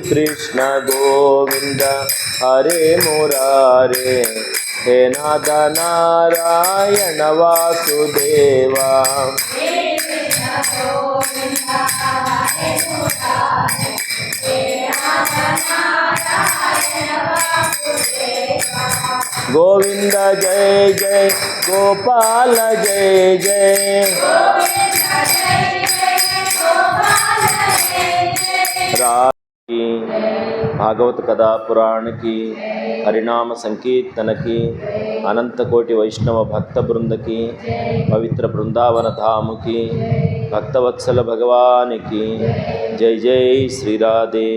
కృష్ణ గోవింద హరే మురారే హే నాద నారాయణ వాసుదేవా గోవింద జయ జయ గోపాల జయ జయ రాకి భాగవత కథా పురాణకి హరినామ సంకీర్తనకి అనంతకోటి వైష్ణవ భక్త బృందకి పవిత్ర బృందావన ధాముకి భక్తవత్సల భగవానికి జై జై శ్రీరాధే.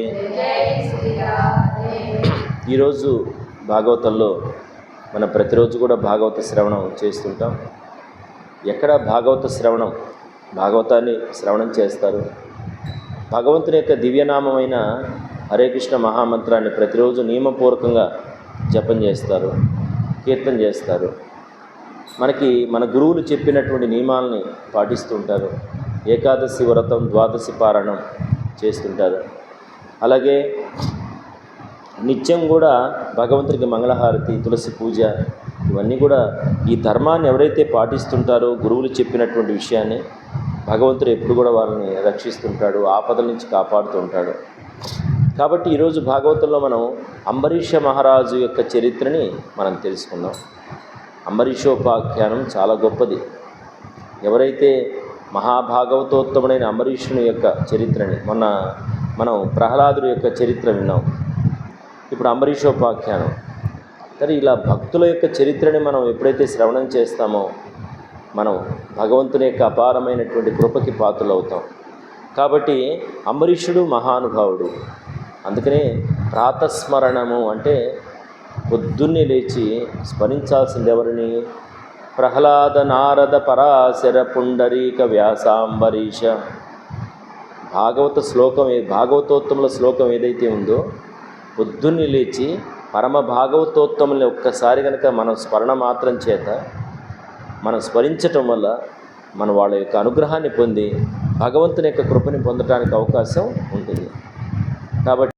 ఈరోజు భాగవతంలో మనం ప్రతిరోజు కూడా భాగవత శ్రవణం చేస్తుంటాం. ఎక్కడ భాగవత శ్రవణం భాగవతాన్ని శ్రవణం చేస్తారు? భగవంతుని యొక్క దివ్యనామమైన హరే కృష్ణ మహామంత్రాన్ని ప్రతిరోజు నియమపూర్వకంగా జపం చేస్తారు కీర్తన చేస్తారు. మనకి మన గురువులు చెప్పినటువంటి నియమాలని పాటిస్తుంటారు ఏకాదశి వ్రతం ద్వాదశి పారాయణం చేస్తుంటారు. అలాగే నిత్యం కూడా భగవంతుడికి మంగళహారతి తులసి పూజ ఇవన్నీ కూడా ఈ ధర్మాన్ని ఎవరైతే పాటిస్తుంటారో గురువులు చెప్పినటువంటి విషయాన్ని భగవంతుడు ఎప్పుడు కూడా వాళ్ళని రక్షిస్తుంటాడు ఆపదల నుంచి కాపాడుతూ ఉంటాడు. కాబట్టి ఈరోజు భాగవతంలో మనం అంబరీష మహారాజు యొక్క చరిత్రని మనం తెలుసుకుందాం. అంబరీషోపాఖ్యానం చాలా గొప్పది. ఎవరైతే మహాభాగవతోత్తముడైన అంబరీషుని యొక్క చరిత్రని మొన్న మనం ప్రహ్లాదుడి యొక్క చరిత్ర విన్నాం. ఇప్పుడు అంబరీషోపాఖ్యానం. సరే ఇలా భక్తుల యొక్క చరిత్రని మనం ఎప్పుడైతే శ్రవణం చేస్తామో మనం భగవంతుని యొక్క అపారమైనటువంటి కృపకి పాత్రలు అవుతాం కాబట్టి అంబరీషుడు మహానుభావుడు. అందుకనే ప్రాతస్మరణము అంటే పొద్దున్నే లేచి స్మరించాల్సింది ఎవరిని ప్రహ్లాద నారద పరాశర పుండరీక వ్యాసాంబరీష. భాగవత శ్లోకం ఏ భాగవతోత్తముల శ్లోకం ఏదైతే ఉందో పొద్దున్నే లేచి పరమ భాగవతోత్తముల్ని ఒక్కసారి కనుక మనం స్మరణ మాత్రం చేత మనం స్మరించటం వల్ల మనం వాళ్ళ యొక్క అనుగ్రహాన్ని పొంది భగవంతుని యొక్క కృపని పొందడానికి అవకాశం ఉంటుంది. కాబట్టి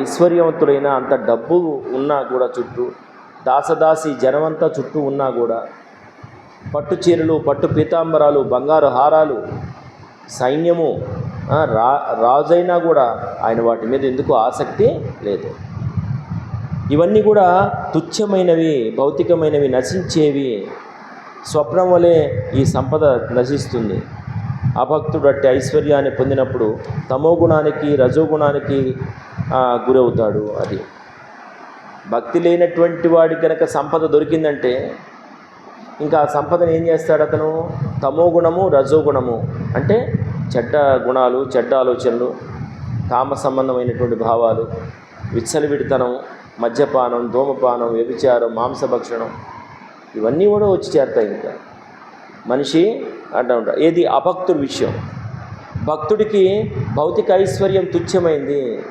ఐశ్వర్యవంతుడైన అంత డబ్బు ఉన్నా కూడా చుట్టూ దాసదాసి జనమంతా చుట్టూ ఉన్నా కూడా పట్టు చీరలు పట్టు పీతాంబరాలు బంగారు హారాలు సైన్యము రా రాజైనా కూడా ఆయన వాటి మీద ఎందుకు ఆసక్తి లేదు. ఇవన్నీ కూడా తుచ్చమైనవి భౌతికమైనవి నశించేవి స్వప్నం వలె ఈ సంపద నశిస్తుంది. అభక్తుడు అట్టి ఐశ్వర్యాన్ని పొందినప్పుడు తమో గుణానికి రజోగుణానికి గురవుతాడు అది. భక్తి లేనటువంటి వాడి కనుక సంపద దొరికిందంటే ఇంకా ఆ సంపదను ఏం చేస్తాడు అతను? తమో గుణము రజోగుణము అంటే చెడ్డ గుణాలు చెడ్డ ఆలోచనలు కామ సంబంధమైనటువంటి భావాలు విచ్చలవిడితనం మద్యపానం ధూమపానం వ్యభిచారం మాంసభక్షణం ఇవన్నీ కూడా వచ్చి చేరుతాయి ఇంకా. మనిషి అంటూ ఉంటాడు. ఏది? అభక్తుడి విషయం. భక్తుడికి భౌతిక ఐశ్వర్యం తుచ్చమైంది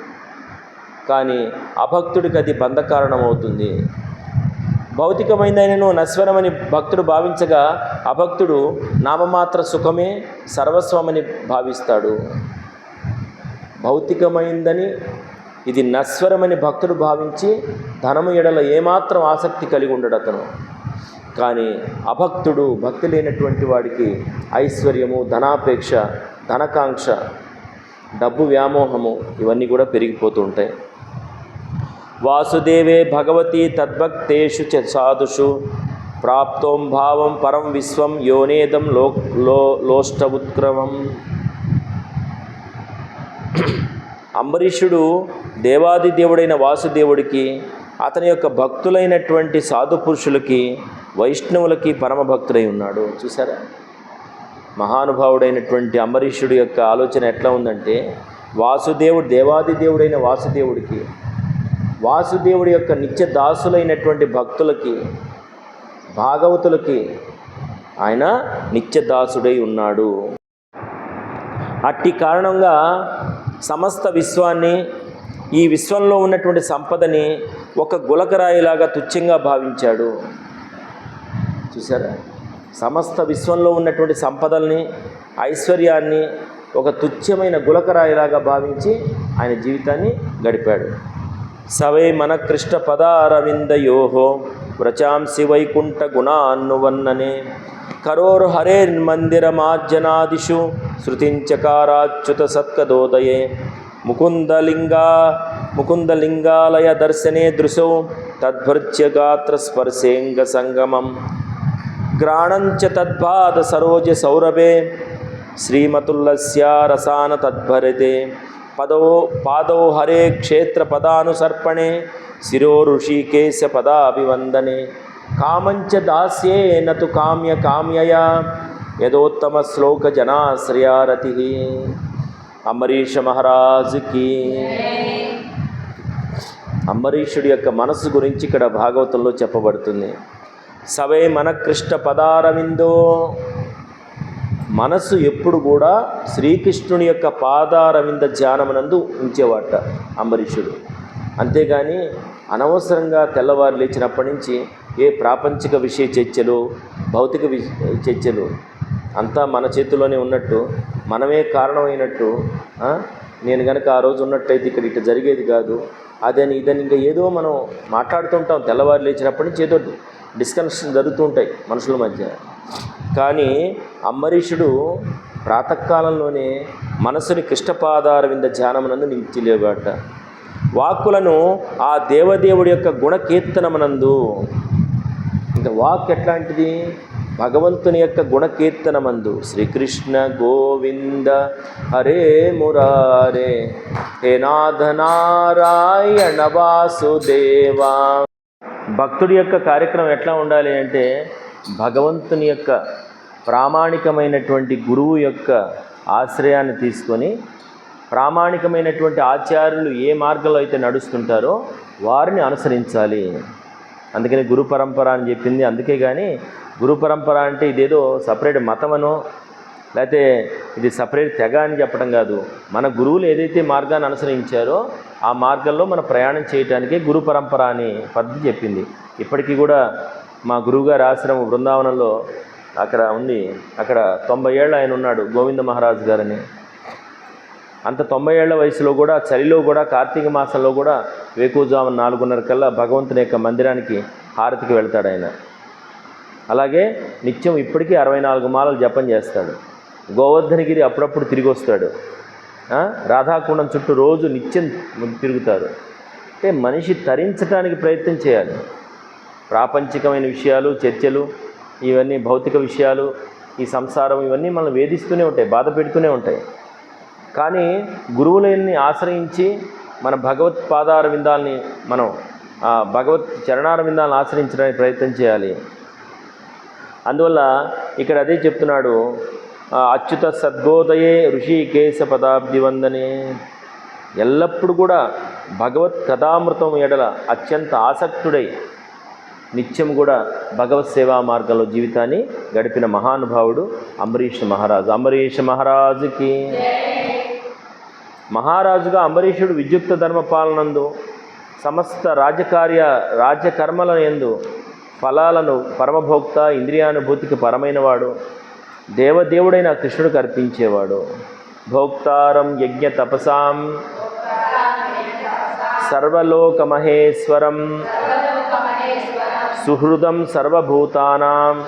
కానీ అభక్తుడికి అది బంధకారణమవుతుంది. భౌతికమైనను నశ్వరమని భక్తుడు భావించగా అభక్తుడు నామమాత్ర సుఖమే సర్వస్వమని భావిస్తాడు. భౌతికమైందని ఇది నశ్వరమని భక్తుడు భావించి ధనము ఎడల ఏమాత్రం ఆసక్తి కలిగి ఉండడు అతను. కానీ అభక్తుడు భక్తి లేనటువంటి వాడికి ఐశ్వర్యము ధనాపేక్ష ధనకాంక్ష డబ్బు వ్యామోహము ఇవన్నీ కూడా పెరిగిపోతూ ఉంటాయి. వాసుదేవే భగవతి తద్భక్తేషు చ సాధుషు ప్రాప్తోం భావం పరం విశ్వం యోనేదం లో లో లోష్టవుత్క్రమం అంబరీషుడు దేవాది దేవుడైన వాసుదేవుడికి అతని యొక్క భక్తులైనటువంటి సాధు పురుషులకి వైష్ణవులకి పరమభక్తుడై ఉన్నాడు. చూసారా మహానుభావుడైనటువంటి అంబరీషుడి యొక్క ఆలోచన ఎట్లా ఉందంటే వాసుదేవుడు దేవాది దేవుడైన వాసుదేవుడికి వాసుదేవుడి యొక్క నిత్య దాసులైనటువంటి భక్తులకి భాగవతులకి ఆయన నిత్య దాసుడై ఉన్నాడు. అట్టి కారణంగా సమస్త విశ్వాన్ని ఈ విశ్వంలో ఉన్నటువంటి సంపదని ఒక గులకరాయిలాగా తుచ్చంగా భావించాడు. చూసారా సమస్త విశ్వంలో ఉన్నటువంటి సంపదల్ని ఐశ్వర్యాన్ని ఒక తుచ్చమైన గులకరాయిలాగా భావించి ఆయన జీవితాన్ని గడిపాడు. సవై మన కృష్ణ పదారవిందయోహో వ్రచాంసి వైకుంఠ గుణాన్నువన్ననే. కరోరు మందిరమార్జనాదిషు శృతించకారాచ్యుత సత్కదోదయే. ముకుందలింగా ముకుందలింగాలయ దర్శనే దృశౌ తద్భృత్య గాత్ర స్పర్శేంగ సంగమం. గ్రాణంచ తద్పాద సరోజ సౌరభే శ్రీమతుల్లస్య రసాన తద్భరితే పదో పాదౌ హరే క్షేత్ర పదానుసర్పణే శిరో ఋషికేశ పదాభివందనే కామంచ దాస్యే నతు కామ్య కామ్యయా యదోత్తమ శ్లోక జనాశ్రయారతి అంబరీష మహారాజుకి అంబరీషుడి యొక్క మనస్సు గురించి ఇక్కడ భాగవతంలో చెప్పబడుతుంది. సవే మన కృష్ణ పదారవిందో. మనస్సు ఎప్పుడు కూడా శ్రీకృష్ణుని యొక్క పాదారవింద ధ్యానమునందు ఉంచేవాట అంబరీషుడు. అంతేగాని అనవసరంగా తెల్లవారు లేచినప్పటి నుంచి ఏ ప్రాపంచిక విషయ చర్చలు భౌతిక వి- చర్చలు అంతా మన చేతిలోనే ఉన్నట్టు మనమే కారణమైనట్టు నేను కనుక ఆ రోజు ఉన్నట్టయితే ఇక్కడ ఇట్లా జరిగేది కాదు అదని ఇదని ఇంకా ఏదో మనం మాట్లాడుతుంటాం తెల్లవారు లేచినప్పటి నుంచి ఏదో డిస్కషన్ జరుగుతూ ఉంటాయి మనుషుల మధ్య. కానీ అంబరీషుడు ప్రాతకాలంలోనే మనసుని కృష్ణపాదార వింద ధ్యానమునందు నిలిచిలేవాట. వాక్కులను ఆ దేవదేవుడి యొక్క గుణకీర్తనమునందు. ఇంకా వాక్ ఎట్లాంటిది? భగవంతుని యొక్క గుణకీర్తనమందు. శ్రీకృష్ణ గోవింద హరే మురారే హే నాథ నారాయణ వాసుదేవా. భక్తుడి యొక్క కార్యక్రమం ఎట్లా ఉండాలి అంటే భగవంతుని యొక్క ప్రామాణికమైనటువంటి గురువు యొక్క ఆశ్రయాన్ని తీసుకొని ప్రామాణికమైనటువంటి ఆచార్యులు ఏ మార్గంలో అయితే నడుస్తుంటారో వారిని అనుసరించాలి. అందుకని గురు పరంపర అని చెప్పింది. అందుకే కానీ గురు పరంపర అంటే ఇదేదో సపరేట్ మతమనో లేకపోతే ఇది సపరేట్ తెగ అని చెప్పడం కాదు. మన గురువులు ఏదైతే మార్గాన్ని అనుసరించారో ఆ మార్గంలో మన ప్రయాణం చేయటానికే గురు పరంపర అని పద్ధతి చెప్పింది. ఇప్పటికీ కూడా మా గురువుగారి ఆశ్రమం బృందావనంలో అక్కడ ఉంది. అక్కడ తొంభై ఏళ్ళు ఆయన ఉన్నాడు గోవింద మహారాజు గారని. అంత తొంభై ఏళ్ళ వయసులో కూడా చలిలో కూడా కార్తీక మాసంలో కూడా వేకుజాము నాలుగున్నర కల్లా భగవంతుని యొక్క మందిరానికి హారతికి వెళ్తాడు ఆయన. అలాగే నిత్యం ఇప్పటికీ అరవై నాలుగు మాలలు జపం చేస్తాడు. గోవర్ధనగిరి అప్పుడప్పుడు తిరిగి వస్తాడు. రాధాకుండం చుట్టూ రోజు నిత్యం తిరుగుతారు. అంటే మనిషి తరించడానికి ప్రయత్నం చేయాలి. ప్రాపంచికమైన విషయాలు చర్చలు ఇవన్నీ భౌతిక విషయాలు ఈ సంసారం ఇవన్నీ మనం వేధిస్తూనే ఉంటాయి బాధ పెడుతూనే ఉంటాయి. కానీ గురువులని ఆశ్రయించి మన భగవత్ పాదార విందాల్ని మనం భగవత్ చరణార విందాలను ఆశ్రయించడానికి ప్రయత్నం చేయాలి. అందువల్ల ఇక్కడ అదే చెప్తున్నాడు అచ్యుత సద్గోదయే ఋషికేశ పదాబ్దివందనే ఎల్లప్పుడూ కూడా భగవత్ కథామృతం ఎడల అత్యంత ఆసక్తుడై నిత్యం కూడా భగవత్ సేవా మార్గంలో జీవితాన్ని గడిపిన మహానుభావుడు అంబరీష్ మహారాజు. అంబరీష్ మహారాజుకి మహారాజుగా అంబరీషుడు విద్యుక్త ధర్మ పాలనందు సమస్త రాజకార్య రాజ్యకర్మల ఎందు ఫలాలను పరమభోక్త ఇంద్రియానుభూతికి పరమైనవాడు. దేవదేవుడైన కృష్ణుడు కర్పించేవాడు భోక్తారం యజ్ఞ తపసాం. సర్వలోకమహేశ్వరం. సుహృదం సర్వభూతానాం.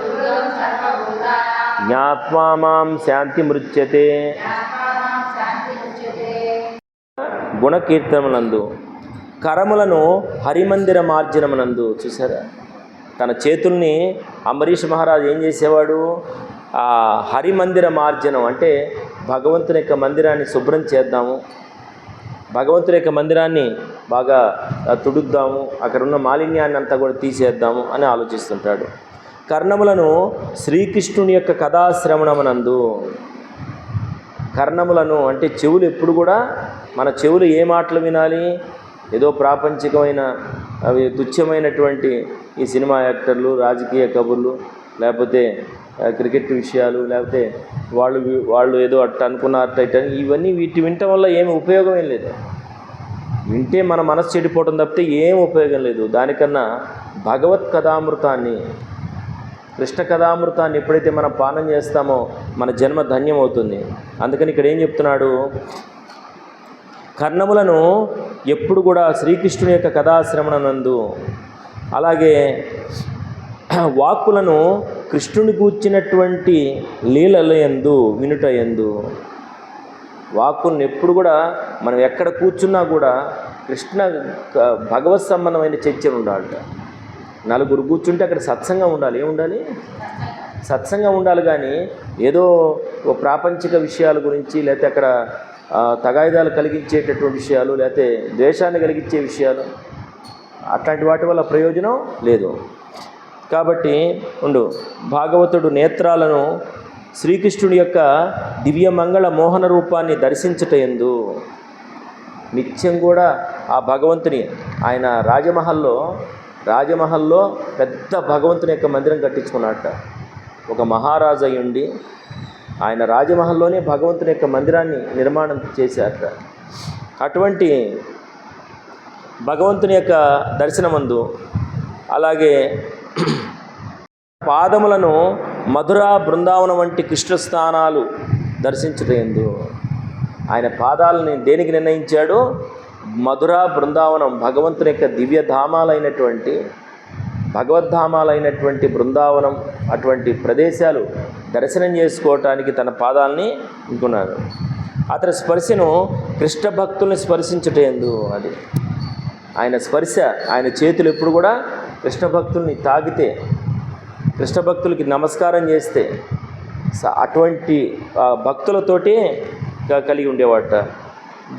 జ్ఞాత్వా మాం శాంతి మృత్యతే గుణకీర్తనమునందు కరములను హరిమందిర మార్జనమునందు చూసారా తన చేతుల్ని అంబరీష్ మహారాజు ఏం చేసేవాడు? ఆ హరిమందిర మార్జనం అంటే భగవంతుని యొక్క మందిరాన్ని శుభ్రం చేద్దాము. భగవంతుని యొక్క మందిరాన్ని బాగా తుడుద్దాము. అక్కడ ఉన్న మాలిన్యాన్ని అంతా కూడా తీసేద్దాము అని ఆలోచిస్తుంటాడు. కర్ణములను శ్రీకృష్ణుని యొక్క కథాశ్రవణమునందు కర్ణములను అంటే చెవులు ఎప్పుడు కూడా మన చెవులు ఏ మాటలు వినాలి? ఏదో ప్రాపంచికమైన అవి తుచ్చమైనటువంటి ఈ సినిమా యాక్టర్లు రాజకీయ కబుర్లు లేకపోతే క్రికెట్ విషయాలు లేకపోతే వాళ్ళు వాళ్ళు ఏదో అట్ట అనుకున్న అట్ట ఇవన్నీ వీటి వినటం వల్ల ఏమి ఉపయోగం ఏం లేదు. వింటే మన మనసు చెడిపోవటం తప్పితే ఏం ఉపయోగం లేదు. దానికన్నా భగవత్ కథామృతాన్ని కృష్ణ కథామృతాన్ని ఎప్పుడైతే మనం పానం చేస్తామో మన జన్మ ధన్యం అవుతుంది. అందుకని ఇక్కడ ఏం చెప్తున్నాడు? కర్ణములను ఎప్పుడు కూడా శ్రీకృష్ణుని యొక్క కథాశ్రమణనందు అలాగే వాక్కులను కృష్ణుని కూర్చినటువంటి లీలల యందు వినుట యందు వాక్కుని ఎప్పుడు కూడా మనం ఎక్కడ కూర్చున్నా కూడా కృష్ణ భగవత్ సంబంధమైన చర్చలు ఉండాలట. నలుగురు కూర్చుంటే అక్కడ సత్సంగం ఉండాలి. ఏముండాలి ఉండాలి? సత్సంగం ఉండాలి కానీ ఏదో ఓ ప్రాపంచిక విషయాల గురించి లేకపోతే అక్కడ తగాయిదాలు కలిగించేటటువంటి విషయాలు లేకపోతే ద్వేషాన్ని కలిగించే విషయాలు అట్లాంటి వాటి వల్ల ప్రయోజనం లేదు. కాబట్టి ఉండు. భాగవతుడు నేత్రాలను శ్రీకృష్ణుడి యొక్క దివ్య మంగళ మోహన రూపాన్ని దర్శించుట ఎందు నిత్యం కూడా ఆ భగవంతుని ఆయన రాజమహల్లో రాజమహల్లో పెద్ద భగవంతుని యొక్క మందిరం కట్టించుకున్నట్ట ఒక మహారాజు అయి ఉండి ఆయన రాజమహల్లోనే భగవంతుని యొక్క మందిరాన్ని నిర్మాణం చేశారట. అటువంటి భగవంతుని యొక్క దర్శనమందు అలాగే పాదములను మధుర బృందావనం వంటి కృష్ణ స్థానాలు దర్శించుటందు ఆయన పాదాలని దేనికి నిర్ణయించాడు? మధుర బృందావనం భగవంతుని యొక్క దివ్యధామాలైనటువంటి భగవద్ధామాలైనటువంటి బృందావనం అటువంటి ప్రదేశాలు దర్శనం చేసుకోవటానికి తన పాదాలని అనుకున్నాడు అతని స్పర్శను కృష్ణ భక్తుల్ని స్పర్శించుటందు అది. ఆయన స్పర్శ ఆయన చేతులు ఎప్పుడు కూడా కృష్ణ భక్తుల్ని తాగితే కృష్ణ భక్తులకి నమస్కారం చేస్తే స- అటువంటి భక్తులతోటి కలిగి ఉండేవాట.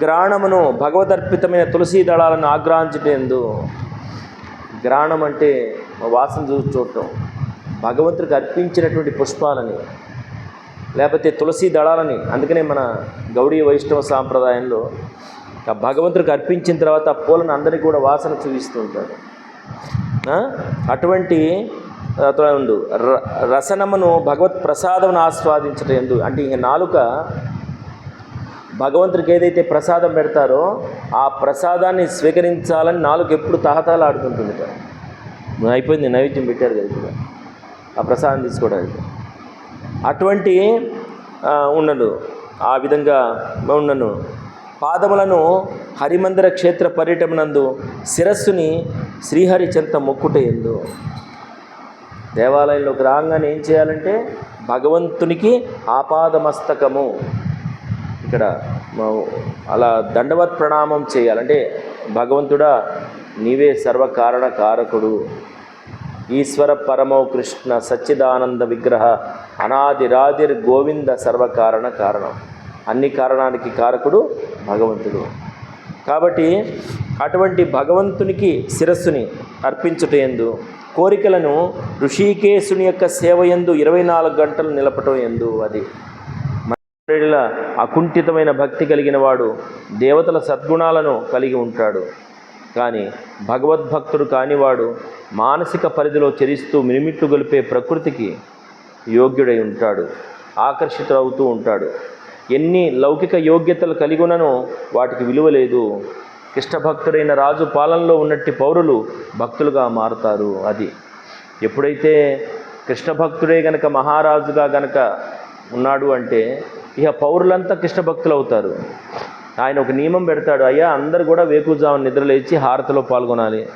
గ్రాణమును భగవదర్పితమైన తులసీ దళాలను ఆగ్రహించటందు గ్రాణం అంటే వాసన చూసి చూడటం. భగవంతుడికి అర్పించినటువంటి పుష్పాలని లేకపోతే తులసి దళాలని అందుకనే మన గౌడీ వైష్ణవ సాంప్రదాయంలో ఆ భగవంతుడికి అర్పించిన తర్వాత ఆ పూలను అందరికీ కూడా వాసన చూపిస్తూ ఉంటారు అటువంటి ఉండు. ర రసనమును భగవత్ ప్రసాదమును ఆస్వాదించటం ఎందు. అంటే ఇంక నాలుక భగవంతుడికి ఏదైతే ప్రసాదం పెడతారో ఆ ప్రసాదాన్ని స్వీకరించాలని నాలుక ఎప్పుడు తహతలాడుతుంటుంది ఆడుతుంటుంది అయిపోయింది నైవేద్యం పెట్టారు కదా ఇప్పుడు. ఆ ప్రసాదం తీసుకోవడానికి. అటువంటి ఉండను ఆ విధంగా ఉండను పాదములను హరిమందిర క్షేత్ర పర్యటమనందు శిరస్సుని శ్రీహరి చెంత మొక్కుట ఎందు. దేవాలయంలోకి రాగానే ఏం చేయాలంటే భగవంతునికి ఆపాదమస్తకము. ఇక్కడ అలా దండవత్ ప్రణామం చేయాలంటే భగవంతుడా నీవే సర్వకారణ కారకుడు. ఈశ్వర పరమో కృష్ణ సచ్చిదానంద విగ్రహ అనాదిరాదిర్ గోవింద సర్వకారణ కారణం. అన్ని కారణానికి కారకుడు భగవంతుడు. కాబట్టి అటువంటి భగవంతునికి శిరస్సుని అర్పించుట ఎందు కోరికలను ఋషికేశుని యొక్క సేవ ఎందు ఇరవై నాలుగు గంటలు నిలపటం ఎందు అది. మనుషుల అకుంఠితమైన భక్తి కలిగిన వాడు దేవతల సద్గుణాలను కలిగి ఉంటాడు. కానీ భగవద్భక్తుడు కానివాడు మానసిక పరిధిలో చరిస్తూ మినిమిట్లు గొలిపే ప్రకృతికి యోగ్యుడై ఉంటాడు. ఆకర్షితుడవుతూ ఉంటాడు. ఎన్ని లౌకిక యోగ్యతలు కలిగి ఉన్ననో వాటికి విలువ లేదు. కృష్ణభక్తుడైన రాజు పాలనలో ఉన్నట్టి పౌరులు భక్తులుగా మారుతారు అది. ఎప్పుడైతే కృష్ణ భక్తుడే గనక మహారాజుగా గనక ఉన్నాడు అంటే ఇక పౌరులంతా కృష్ణ భక్తులు అవుతారు ఆయన ఒక నియమం పెడతాడు అయ్యా అందరు కూడా వేకుజామున నిద్రలేచి హారతిలో పాల్గొనాలి.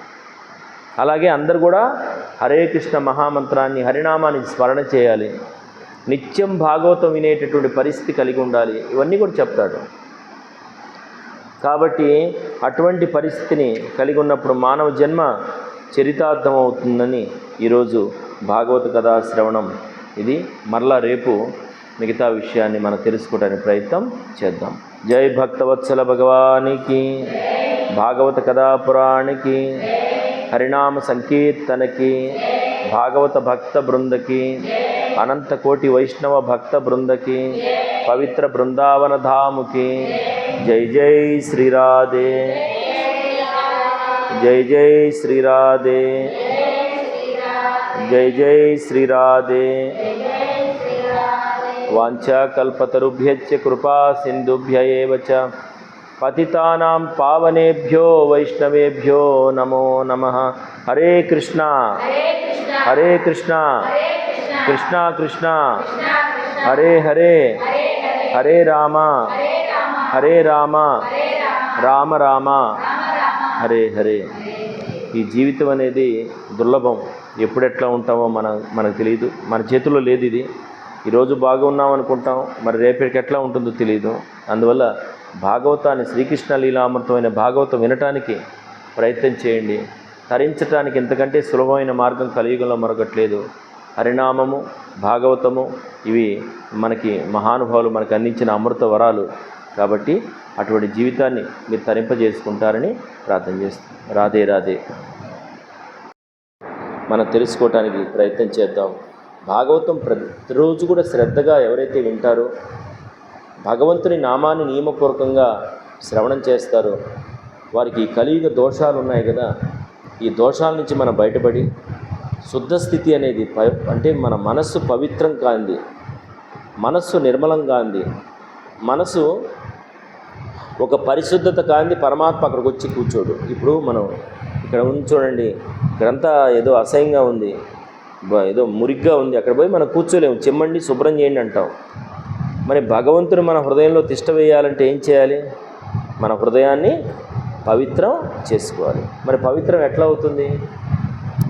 అలాగే అందరు కూడా హరే కృష్ణ మహామంత్రాన్ని హరినామాన్ని స్మరణ చేయాలి. నిత్యం భాగవతం వినేటటువంటి పరిస్థితి కలిగి ఉండాలి. ఇవన్నీ కూడా చెప్తాడు. కాబట్టి అటువంటి పరిస్థితిని కలిగి ఉన్నప్పుడు మానవ జన్మ చరితార్థం అవుతుందని ఈరోజు భాగవత కథా శ్రవణం. ఇది మరలా రేపు మిగతా విషయాన్ని మనం తెలుసుకోవడానికి ప్రయత్నం చేద్దాం. జై భక్తవత్సల భగవానికి భాగవత కథాపురానికి హరినామ సంకీర్తనకి భాగవత భక్త బృందకి అనంతకోటి వైష్ణవ భక్త బృందకి పవిత్ర బృందావన ధాముకి జై జై శ్రీరాధే జై జై శ్రీరాధే జై జై శ్రీరాధే వాంఛాకల్పతరుభ్యశ్చ కృపా సింధుభ్య ఏవ చ పతితానాం పావనేభ్యో వైష్ణవేభ్యో నమో నమః హరే కృష్ణ హరే కృష్ణ కృష్ణ కృష్ణ హరే హరే హరే రామ హరే రామ. రామ. రామ హరే హరే. ఈ జీవితం అనేది దుర్లభం. ఎప్పుడు ఎట్లా ఉంటామో మన మనకు తెలియదు మన చేతుల్లో లేదు ఇది. ఈరోజు బాగున్నాం అనుకుంటాం. మరి రేపటికి ఎట్లా ఉంటుందో తెలియదు అందువల్ల భాగవతాన్ని శ్రీకృష్ణ లీలామృతమైన భాగవతం వినటానికి ప్రయత్నం చేయండి. తరించటానికి ఎంతకంటే సులభమైన మార్గం కలియుగంలో మరొకట్లేదు. హరినామము భాగవతము ఇవి మనకి మహానుభావులు మనకు అందించిన అమృత వరాలు. కాబట్టి అటువంటి జీవితాన్ని మీరు తరింపజేసుకుంటారని ప్రార్థన చేస్తాం రాధే రాధే. మనం తెలుసుకోవటానికి ప్రయత్నం చేద్దాం. భాగవతం ప్రతిరోజు కూడా శ్రద్ధగా ఎవరైతే వింటారో భగవంతుని నామాన్ని నియమపూర్వకంగా శ్రవణం చేస్తారో వారికి కలియుగ దోషాలు ఉన్నాయి కదా. ఈ దోషాల నుంచి మనం బయటపడి శుద్ధ స్థితి అనేది అంటే మన మనస్సు పవిత్రం కాంది. మనస్సు నిర్మలం కాంది మనసు ఒక పరిశుద్ధత కాంది పరమాత్మ అక్కడికి వచ్చి కూర్చోడు. ఇప్పుడు మనం ఇక్కడ ఉంది చూడండి ఇక్కడంతా ఏదో అసహ్యంగా ఉంది. ఏదో మురిగ్గా ఉంది. అక్కడ పోయి మనం కూర్చోలేము. చెమ్మండి శుభ్రం చేయండి అంటాం. మరి భగవంతుడు మన హృదయంలో తిష్ట వేయాలంటే ఏం చేయాలి? మన హృదయాన్ని పవిత్రం చేసుకోవాలి. మరి పవిత్రం ఎట్లా అవుతుంది?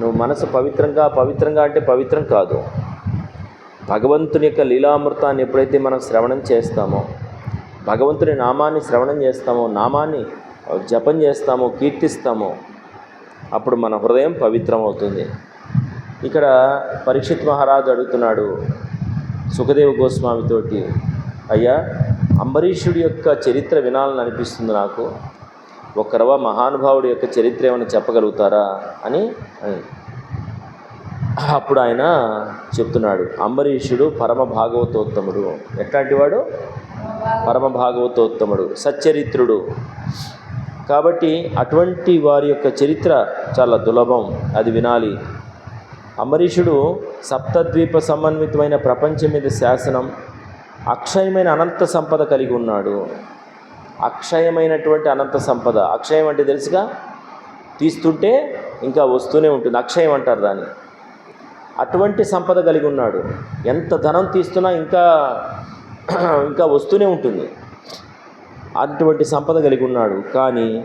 నువ్వు మనసు పవిత్రంగా పవిత్రంగా అంటే పవిత్రం కాదు. భగవంతుని యొక్క లీలామృతాన్ని ఎప్పుడైతే మనం శ్రవణం చేస్తామో భగవంతుని నామాన్ని శ్రవణం చేస్తామో నామాన్ని జపం చేస్తామో కీర్తిస్తామో. అప్పుడు మన హృదయం పవిత్రం అవుతుంది ఇక్కడ పరీక్షిత్ మహారాజు అడుగుతున్నాడు సుఖదేవ గోస్వామితోటి అయ్యా అంబరీషుడి యొక్క చరిత్ర వినాలని అనిపిస్తుంది నాకు. ఒకరవ మహానుభావుడి యొక్క చరిత్ర ఏమైనా చెప్పగలుగుతారా? అని అని. అప్పుడు ఆయన చెప్తున్నాడు అంబరీషుడు పరమ భాగవతోత్తముడు. ఎట్లాంటి వాడు పరమ భాగవతోత్తముడు సచ్చరిత్రుడు. కాబట్టి అటువంటి వారి యొక్క చరిత్ర చాలా దులభం అది వినాలి. అంబరీషుడు సప్తద్వీప సమన్వితమైన ప్రపంచం మీద శాసనం అక్షయమైన అనంత సంపద కలిగి ఉన్నాడు. అక్షయమైనటువంటి అనంత సంపద అక్షయం అంటే తెలుసుగా? తీస్తుంటే ఇంకా వస్తూనే ఉంటుంది అక్షయం అంటారు దాన్ని. అటువంటి సంపద కలిగి ఉన్నాడు. ఎంత ధనం తీస్తున్నా ఇంకా ఇంకా వస్తూనే ఉంటుంది. అటువంటి సంపద కలిగి ఉన్నాడు. కానీ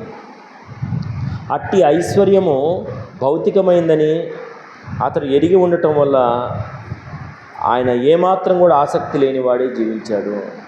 అట్టి ఐశ్వర్యము భౌతికమైందని అతడు ఎరిగి ఉండటం వల్ల ఆయన ఏమాత్రం కూడా ఆసక్తి లేనివాడే జీవించాడు.